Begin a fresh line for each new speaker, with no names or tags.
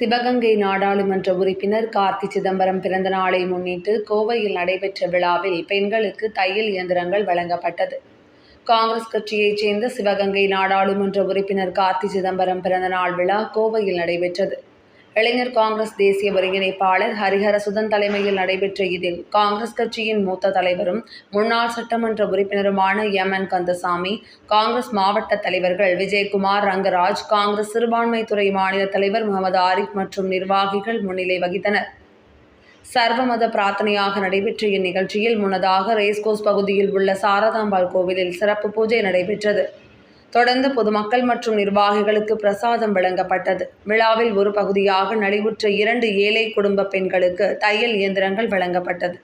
சிவகங்கை நாடாளுமன்ற உறுப்பினர் கார்த்தி சிதம்பரம் பிறந்த நாளை முன்னிட்டு கோவையில் நடைபெற்ற விழாவில் பெண்களுக்கு தையல் இயந்திரங்கள் வழங்கப்பட்டது. காங்கிரஸ் கட்சியைச் சேர்ந்த சிவகங்கை நாடாளுமன்ற உறுப்பினர் கார்த்தி சிதம்பரம் பிறந்தநாள் விழா கோவையில் நடைபெற்றது. இளைஞர் காங்கிரஸ் தேசிய ஒருங்கிணைப்பாளர் ஹரிஹரசுதன் தலைமையில் நடைபெற்ற இதில் காங்கிரஸ் கட்சியின் மூத்த தலைவரும் முன்னாள் சட்டமன்ற உறுப்பினருமான எம். என். கந்தசாமி காங்கிரஸ் மாவட்ட தலைவர்கள் விஜயகுமார் ரங்கராஜ் காங்கிரஸ் சிறுபான்மைத்துறை மாநில தலைவர் முகமது ஆரிஃப் மற்றும் நிர்வாகிகள் முன்னிலை வகித்தனர். சர்வமத பிரார்த்தனையாக நடைபெற்ற இந்நிகழ்ச்சியில் முன்னதாக ரேஸ்கோஸ் பகுதியில் உள்ள சாரதாம்பாள் கோவிலில் சிறப்பு பூஜை நடைபெற்றது. தொடர்ந்து பொதுமக்கள் மற்றும் நிர்வாகிகளுக்கு பிரசாதம் வழங்கப்பட்டது. விழாவில் ஒரு பகுதியாக நலிவுற்ற இரண்டு ஏழை குடும்ப பெண்களுக்கு தையல் இயந்திரங்கள் வழங்கப்பட்டது.